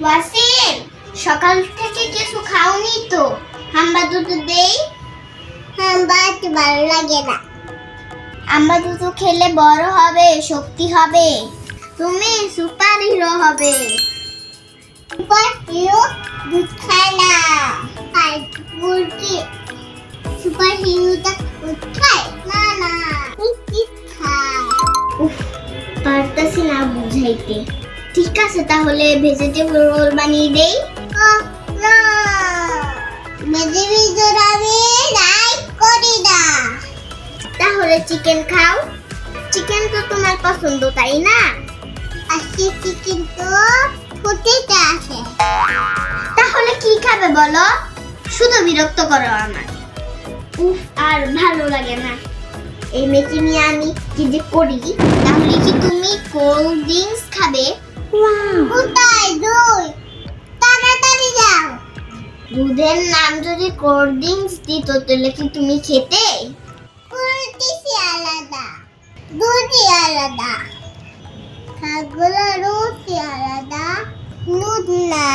ওয়াসিম সকাল থেকে কিছু খাওনি তো? হাম্বা দুধ দেই? হাম্বা ভালো লাগে না। আমরা দুধ খেলে বড় হবে শক্তি হবে। তুমি সুপার হিরো হবে। সুপার হিরো দুধ খায় না। আর মুরগি সুপার হিরোটা দুধ খায়? না না দুধ খায়। উফ পারতাছি না বুঝাইতে। ঠিক আছে তাহলে ভেজিটেবল রোল বানিয়ে দেই। না। আমি করি না। তাহলে চিকেন খাও। চিকেন তো তোমার পছন্দ, তাই না? আজকে চিকেন তো ফুটেতে আছে। তাহলে কি খাবে বলো? শুধু বিরক্ত করো আমার উফ, আর ভালো লাগে না। এই মেয়েকে নিয়ে আমি কি করি, তাহলে কি তুমি কোল্ড ড্রিঙ্কস খাবে? কোথায় দুধ তাড়াতাড়ি যাও। দুধের নাম যদি কোল্ড ড্রিঙ্কস দিত তাহলে কি তুমি খেতে? কুলটিসি আলাদা। দুধই আলাদা। খাগুলো রুটি আলাদা। দুধ না।